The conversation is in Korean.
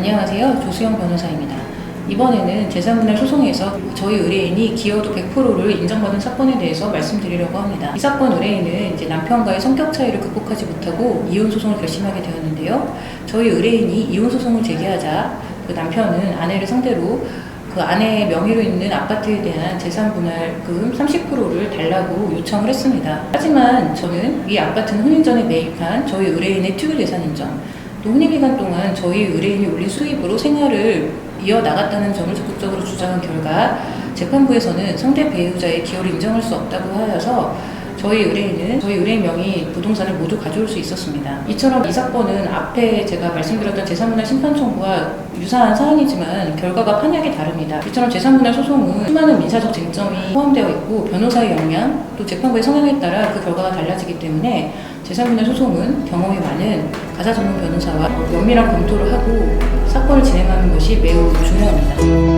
안녕하세요. 조수영 변호사입니다. 이번에는 재산분할 소송에서 저희 의뢰인이 기여도 100%를 인정받은 사건에 대해서 말씀드리려고 합니다. 이 사건 의뢰인은 이제 남편과의 성격 차이를 극복하지 못하고 이혼 소송을 결심하게 되었는데요. 저희 의뢰인이 이혼 소송을 제기하자 그 남편은 아내를 상대로 그 아내의 명의로 있는 아파트에 대한 재산 분할금 30%를 달라고 요청을 했습니다. 하지만 저는 이 아파트는 혼인 전에 매입한 저희 의뢰인의 투유 재산 인정, 또 혼인 기간 동안 저희 의뢰인이 올린 수입으로 생활을 이어나갔다는 점을 적극적으로 주장한 결과 재판부에서는 상대 배우자의 기여를 인정할 수 없다고 하여서 저희 의뢰인은 저희 의뢰인 명의 부동산을 모두 가져올 수 있었습니다. 이처럼 이 사건은 앞에 제가 말씀드렸던 재산분할 심판 청구와 유사한 사안이지만 결과가 판약이 다릅니다. 이처럼 재산분할 소송은 수많은 민사적 쟁점이 포함되어 있고 변호사의 역량 또 재판부의 성향에 따라 그 결과가 달라지기 때문에 재산분할 소송은 경험이 많은 가사 전문 변호사와 면밀한 검토를 하고 사건을 진행하는 것이 매우 중요합니다.